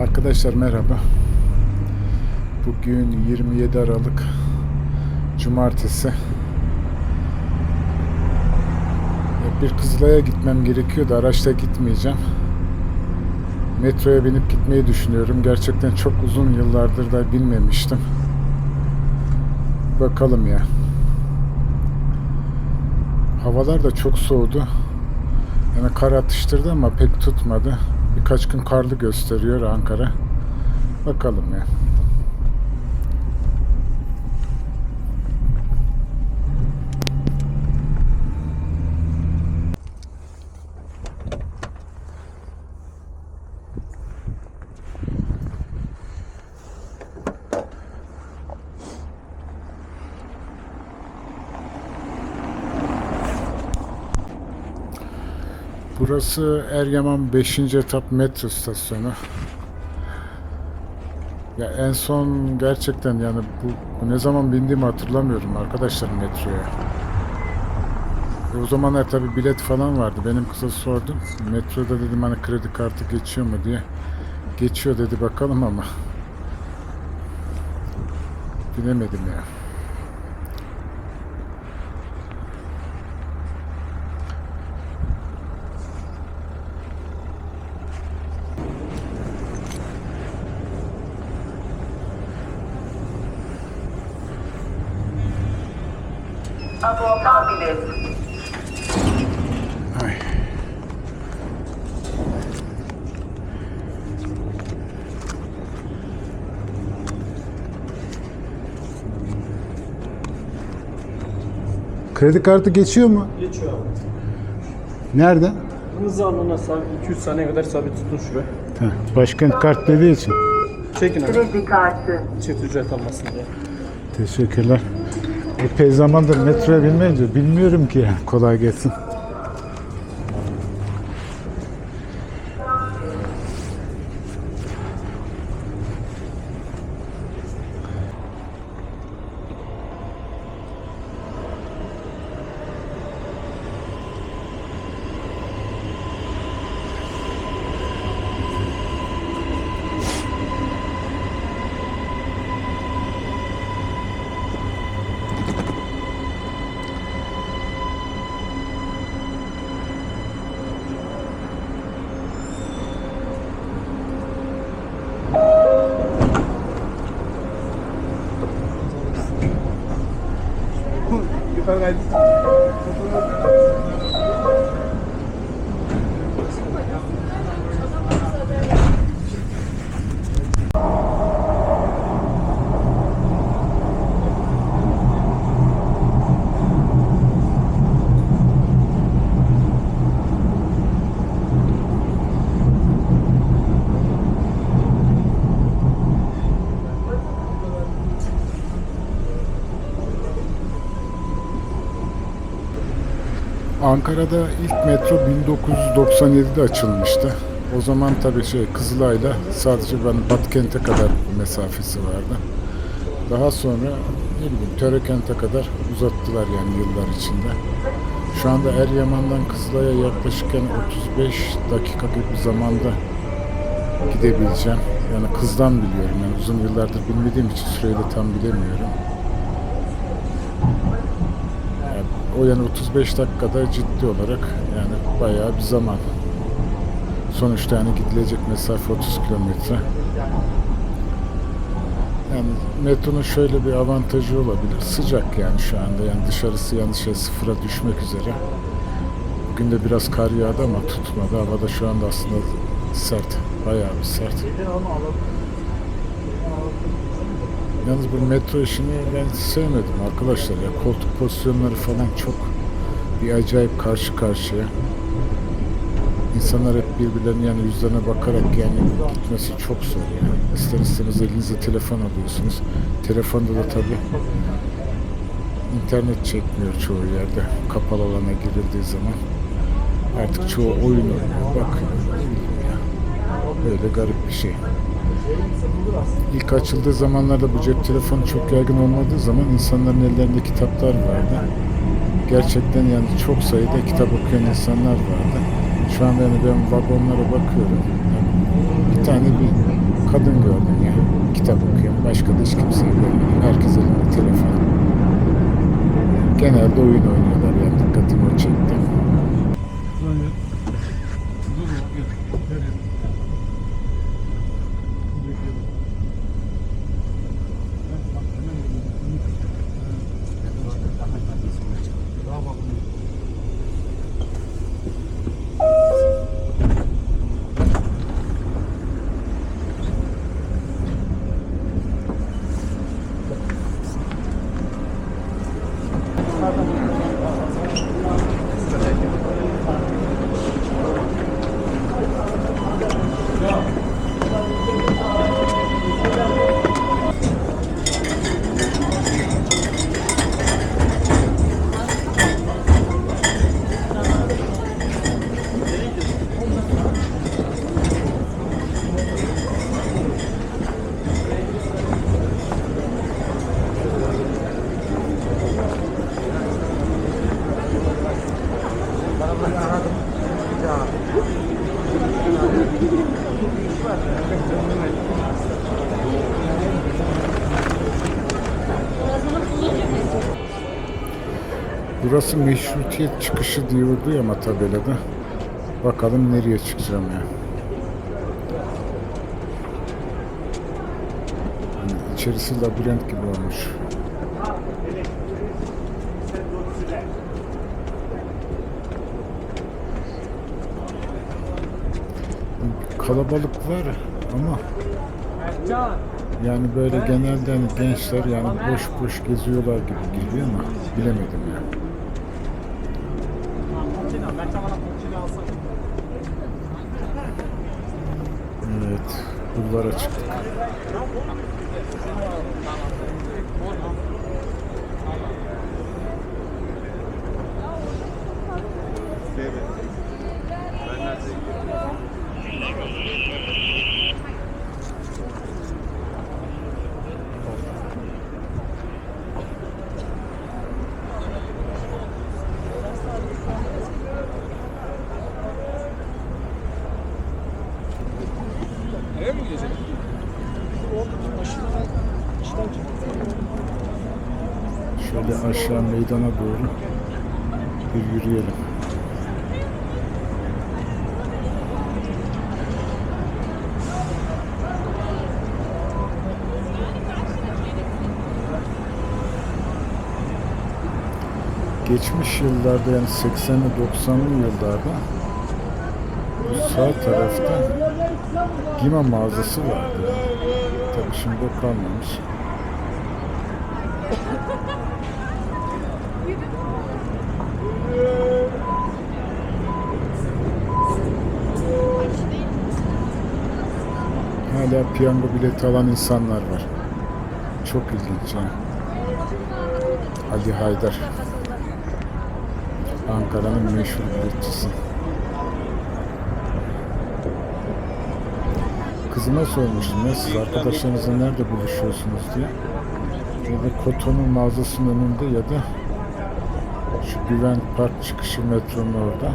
Arkadaşlar merhaba. Bugün 27 Aralık Cumartesi. Bir Kızılay'a gitmem gerekiyordu. Araçla gitmeyeceğim. Metroya binip gitmeyi düşünüyorum. Gerçekten çok uzun yıllardır da binmemiştim. Bakalım ya. Havalar da çok soğudu. Yani kar atıştırdı ama pek tutmadı. Birkaç gün karlı gösteriyor Ankara. Bakalım ya. Burası Eryaman 5. etap metro istasyonu. Ya en son gerçekten yani bu, bu ne zaman bindiğimi hatırlamıyorum arkadaşlar metroya. E o zamanlar tabi bilet falan vardı. Benim kıza sordum. Metroda dedim hani kredi kartı geçiyor mu diye. Geçiyor dedi bakalım ama. Bilemedim ya. Abordan bilet. Ay. Kredi kartı geçiyor mu? Geçiyor abi. Nerede? Hızlı alana sabit 200 saniye kadar sabit tutun şuraya. Heh, başkent kart dediği için. Çekin abi. Kredi kartı. Çift ücret almasın diye. Teşekkürler. Epey zamandır metroya binmeyince bilmiyorum ki. Kolay gelsin. Foi Ankara'da ilk metro 1997'de açılmıştı. O zaman tabii şey Kızılay'la sadece ben Batkent'e kadar mesafesi vardı. Daha sonra ne bileyim Törekent'e kadar uzattılar yani yıllar içinde. Şu anda Eryaman'dan Kızılay'a yaklaşık yani 35 dakika gibi bir zamanda gidebileceğim. Yani kızdan biliyorum. Yani uzun yıllardır bilmediğim için süreyi de tam bilemiyorum. Yani o yani 35 dakikada ciddi olarak yani bayağı bir zaman. Sonuçta yani gidilecek mesafe 30 kilometre. Yani metronun şöyle bir avantajı olabilir. Sıcak yani şu anda yani dışarısı şey sıfıra düşmek üzere. Bugün de biraz kar yağdı ama tutmadı. Hava da şu anda aslında sert. Bayağı bir sert. Yalnız bu metro işini ben sevmedim arkadaşlar ya. Koltuk pozisyonları falan çok bir acayip karşı karşıya. İnsanlar hep birbirlerinin yani yüzlerine bakarak yani gitmesi çok zor yani. İster istemez elinize telefon alıyorsunuz. Telefonda da tabi internet çekmiyor çoğu yerde. Kapalı alana girildiği zaman. Artık çoğu oyun oynuyor. Bakıyor. Böyle garip bir şey. İlk açıldığı zamanlarda bu cep telefonu çok yaygın olmadığı zaman insanların ellerinde kitaplar vardı. Gerçekten yani çok sayıda kitap okuyan insanlar vardı. Şu an yani ben vagonlara bakıyorum. Bir tane bir kadın gördüm yani kitap okuyan. Başka da hiç kimseyi görmedim. Herkes elinde telefon. Genelde oyun oynuyorlar yani dikkatimi çekiyor. Burası meşrutiyet çıkışı diyordu ya ama tabelada. Bakalım nereye çıkacağım ya. Yani içerisi labirent gibi olmuş. Kalabalık var ama yani böyle genelde gençler yani boş boş geziyorlar gibi geliyor ama bilemedim ya. Evet, bulvara çıktık. Şöyle aşağı meydana doğru bir yürüyelim. Geçmiş yıllarda yani 80'li 90'lı yıllarda bu sağ tarafta Gima mağazası vardı. Tabii şimdi kalmamış. Piyango bileti alan insanlar var. Çok ilginç yani. Ali Haydar. Ankara'nın meşhur biletçisi. Kızıma sormuştum ya siz arkadaşlarınızla nerede buluşuyorsunuz diye. Da Koton'un mağazasının önünde ya da şu Güven Park çıkışı metronun orada.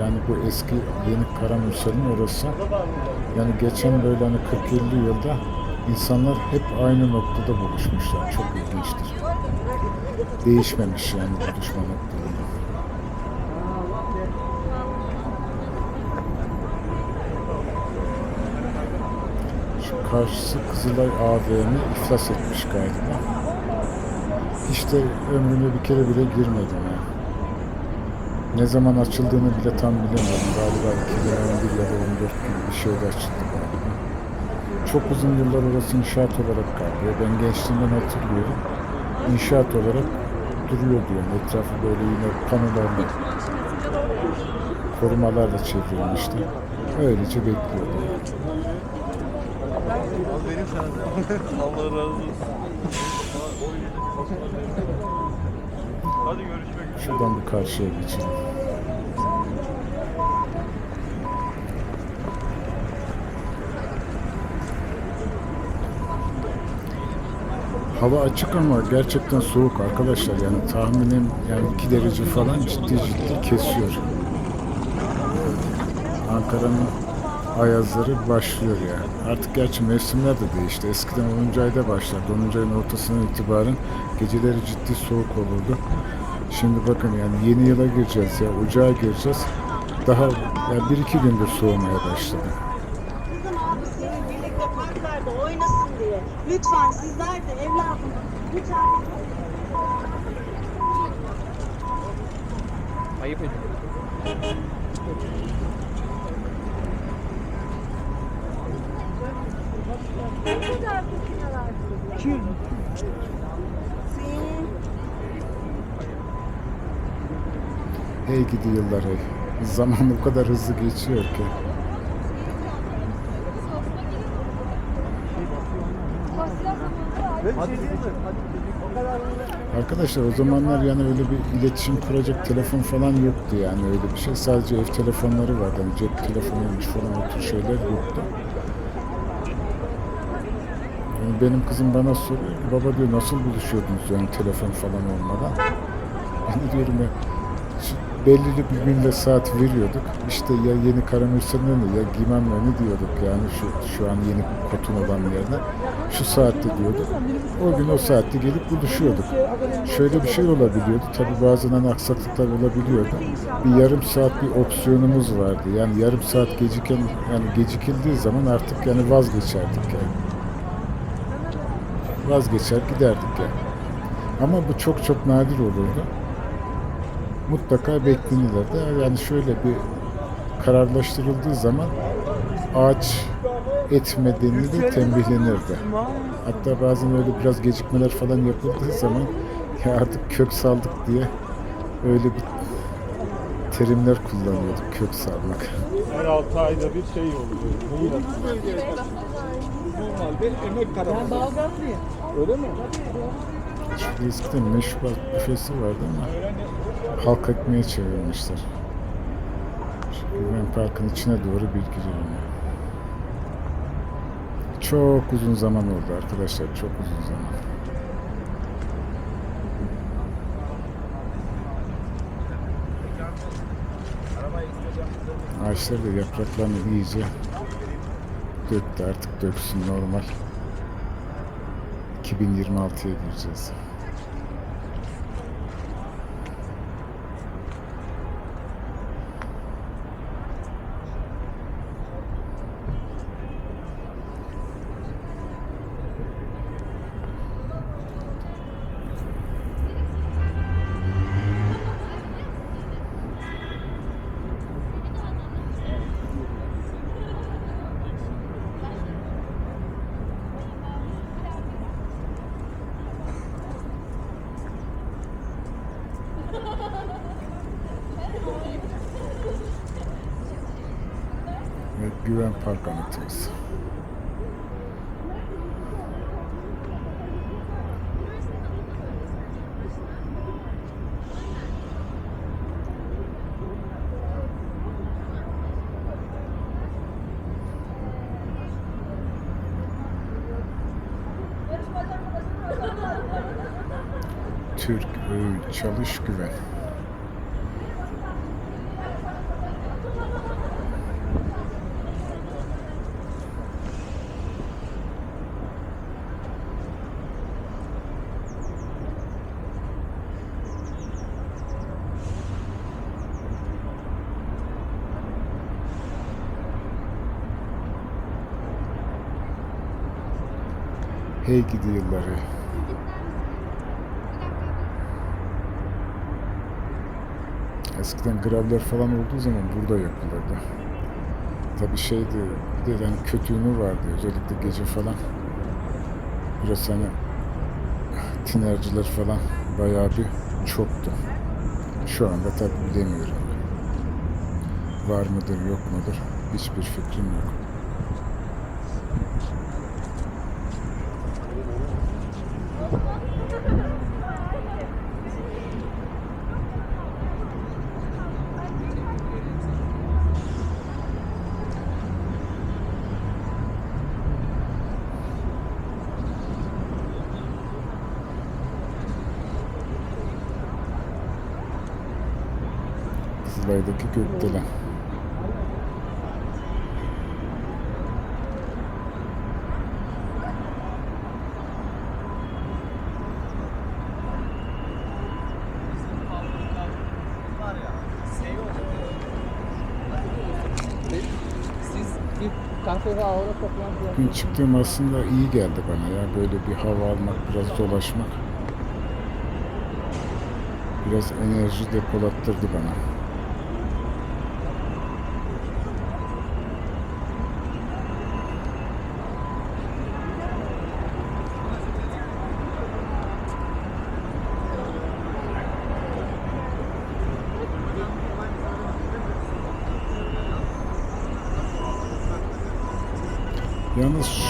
Yani bu eski yeni Karamürsel'in orası. Yani geçen böyle hani 40-50 yılda insanlar hep aynı noktada buluşmuşlar. Çok ilginçtir. Değişmemiş yani buluşma noktaları. Şu karşısı Kızılay AVM iflas etmiş galiba. İşte ömrüme bir kere bile girmedim ya. Ne zaman açıldığını bile tam bilemiyorum. Galiba 2011 ya da 14 gibi bir şeyde açıldı galiba. Çok uzun yıllar orası inşaat olarak kaldı. Ben gençliğimden hatırlıyorum. İnşaat olarak duruyordu yani. Etrafı böyle yine panolarla korumalarla çevrilmişti. Öylece bekliyordu. Allah razı olsun. Hadi görüşmek üzere. Şuradan bir karşıya geçelim. Hava açık ama gerçekten soğuk arkadaşlar. Yani tahminim yani 2 derece falan ciddi ciddi kesiyor. Ankara'nın ayazları başlıyor yani. Artık gerçi mevsimler de değişti. Eskiden 10. ayda başlardı. 10. ayın ortasından itibaren geceleri ciddi soğuk olurdu. Şimdi bakın yani yeni yıla gireceğiz ya, ocağa gireceğiz. Daha yani bir iki gündür soğumaya başladı. Abi senin birlikte parklar da oynasın diye Lütfen sizler de evladım lütfen. Ayıp ediyorum. 200 Hey gidi yıllar hey. Zaman bu kadar hızlı geçiyor ki. Arkadaşlar o zamanlar yani öyle bir iletişim kuracak telefon falan yoktu yani öyle bir şey. Sadece ev telefonları vardı. Yani cep telefonuymuş falan o tür şeyler yoktu. Benim kızım bana soruyor baba diyor nasıl buluşuyordunuz yani telefon falan olmadan. Ben diyorum ya belirli bir günde saat veriyorduk. İşte ya yeni karamürsenin önü ya giymem önü diyorduk yani şu, şu an yeni kotun olan yerine. Şu saatte diyorduk. O gün o saatte gelip buluşuyorduk. Şöyle bir şey olabiliyordu. Tabi bazen hani aksaklıklar olabiliyordu. Bir yarım saat bir opsiyonumuz vardı. Yani yarım saat geciken yani gecikildiği zaman artık yani vazgeçerdik yani. Vazgeçer giderdik yani. Ama bu çok çok nadir olurdu mutlaka beklenilirdi. Yani şöyle bir kararlaştırıldığı zaman ağaç etme denildi, tembihlenirdi. Hatta bazen öyle biraz gecikmeler falan yapıldığı zaman ya artık kök saldık diye öyle bir terimler kullanıyorduk kök salmak. Her 6 ayda bir şey oluyor. Normal bir emek taraması. Ben Balgatlıyım. Öyle mi? Şurada eskiden meşrubat büfesi vardı ama halk ekmeğe çevirmişler. Şu Güven Park'ın içine doğru bir giriyorum. Çok uzun zaman oldu arkadaşlar, çok uzun zaman. Ağaçlar da yapraklarını iyice döktü artık döksün normal. 2026'ya gireceğiz. Güven Park anlatıyoruz. Türk Öğüt Çalış Güven. Hey gidi yılları. Eskiden gravler falan olduğu zaman burada yapılırdı. Tabii şeydi, bir de yani kötüğünü vardı özellikle gece falan. Biraz hani tinerciler falan bayağı bir çoktu. Şu anda tabii bilemiyorum. Var mıdır yok mudur hiçbir fikrim yok. Gökdelen. Gün çıktığım aslında iyi geldi bana ya. Böyle bir hava almak, biraz dolaşmak. Biraz enerji depolattırdı bana.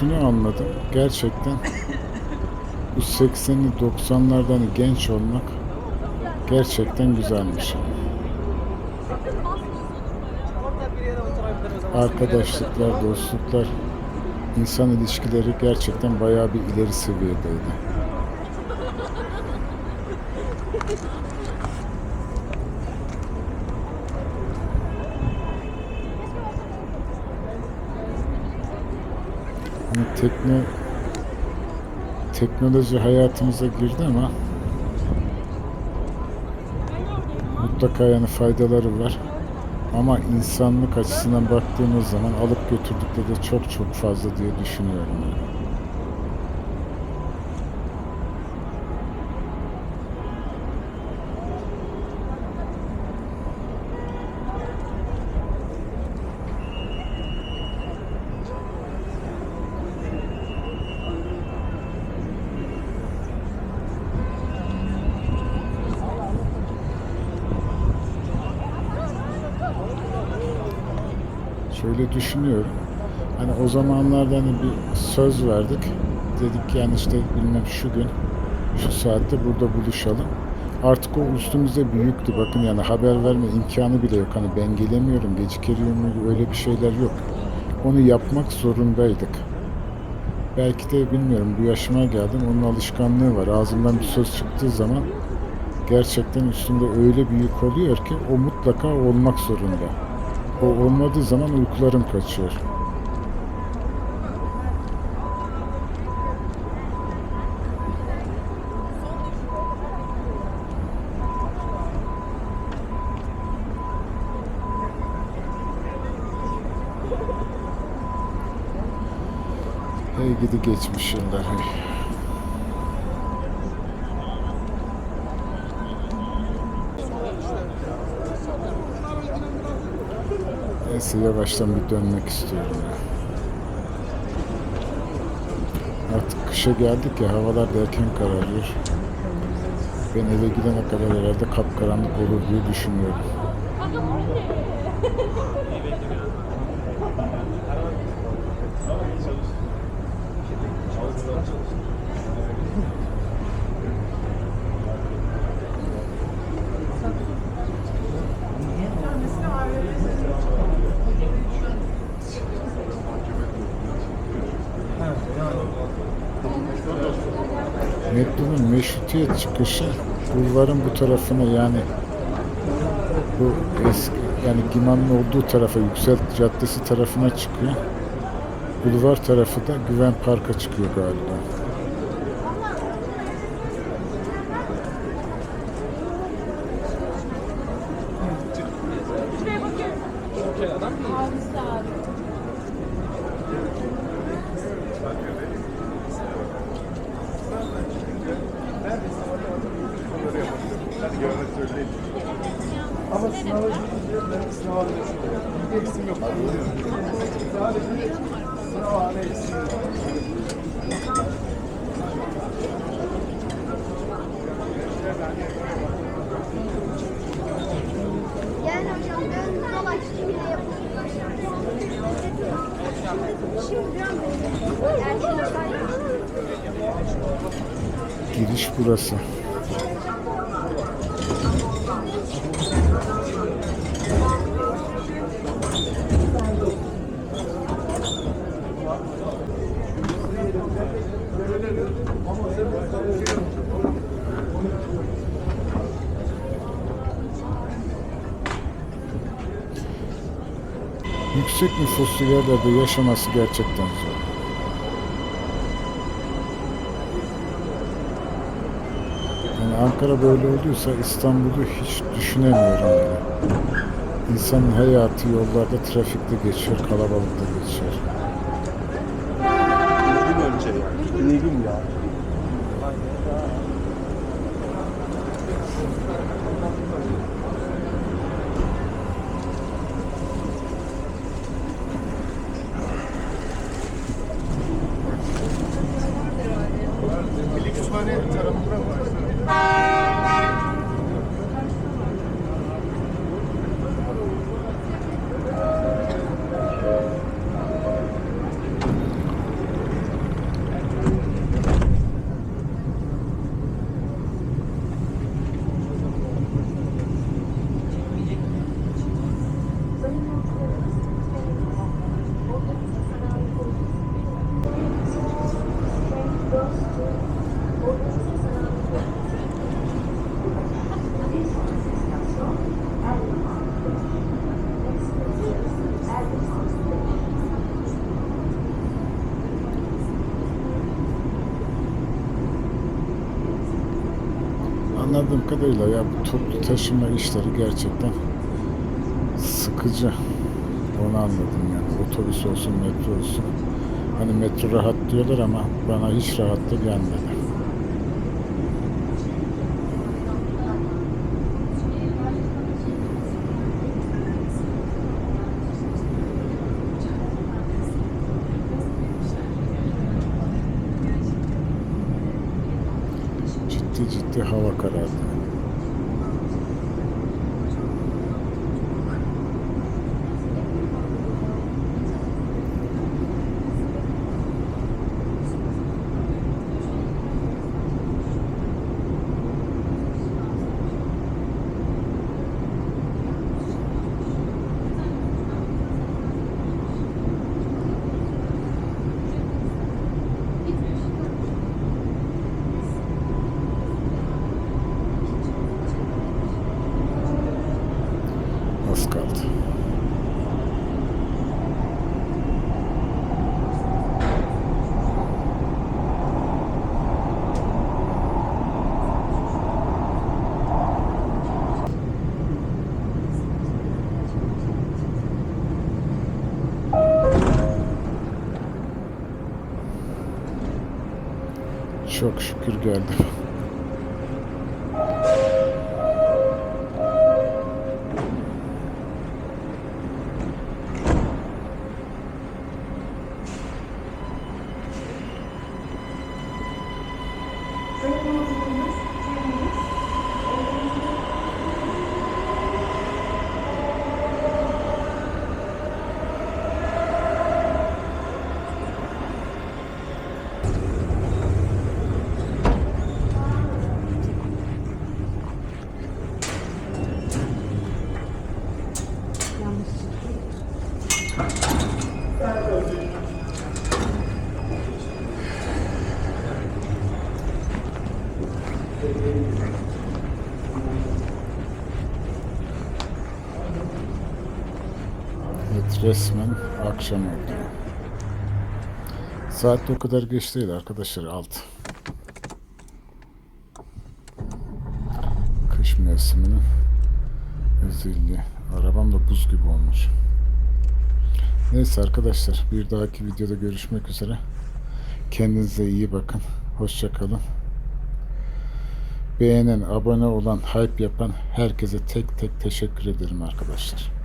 Şunu anladım. Gerçekten bu 80'li 90'lardan genç olmak gerçekten güzelmiş. Arkadaşlıklar, dostluklar, insan ilişkileri gerçekten bayağı bir ileri seviyedeydi. Tekno teknoloji hayatımıza girdi ama mutlaka yani faydaları var. Ama insanlık açısından baktığımız zaman alıp götürdükleri de çok çok fazla diye düşünüyorum. yani. Şöyle düşünüyorum. Hani o zamanlarda hani bir söz verdik. Dedik yani işte bilmem şu gün şu saatte burada buluşalım. Artık o üstümüze büyüktü. Bakın yani haber verme imkanı bile yok. Hani ben gelemiyorum, gecikiyorum öyle bir şeyler yok. Onu yapmak zorundaydık. Belki de bilmiyorum bu yaşıma geldim onun alışkanlığı var. Ağzımdan bir söz çıktığı zaman gerçekten üstümde öyle büyük oluyor ki o mutlaka olmak zorunda. O olmadığı zaman uykularım kaçıyor. Hey gidi geçmiş yıllar. Hey. Neyse yavaştan bir dönmek istiyorum. Artık kışa geldik ya havalar da erken kararıyor. Ben eve gidene kadar herhalde kapkaranlık olur diye düşünüyorum. Metronun meşrutiyet çıkışı bulvarın bu tarafına yani bu eski yani Giman'ın olduğu tarafa Yüksel Caddesi tarafına çıkıyor. Bulvar tarafı da Güven Park'a çıkıyor galiba. Ama Şimdi erken Giriş burası. yüksek nüfuslu yerlerde yaşaması gerçekten zor. Yani Ankara böyle olduysa İstanbul'u hiç düşünemiyorum bile. İnsanın hayatı yollarda trafikte geçiyor, kalabalıkta geçiyor. Ne gün önce ya, ne gün ya. Anladığım kadarıyla ya bu toplu taşıma işleri gerçekten sıkıcı. Onu anladım yani. Otobüs olsun, metro olsun. Hani metro rahat diyorlar ama bana hiç rahat da gelmedi. Ciddi ciddi hava Çok şükür geldim. Evet resmen akşam oldu. Saat o kadar geç değil arkadaşlar alt. Kış mevsiminin özelliği. Arabam da buz gibi olmuş. Neyse arkadaşlar bir dahaki videoda görüşmek üzere. Kendinize iyi bakın. Hoşça kalın. Beğenen, abone olan, hype yapan herkese tek tek teşekkür ederim arkadaşlar.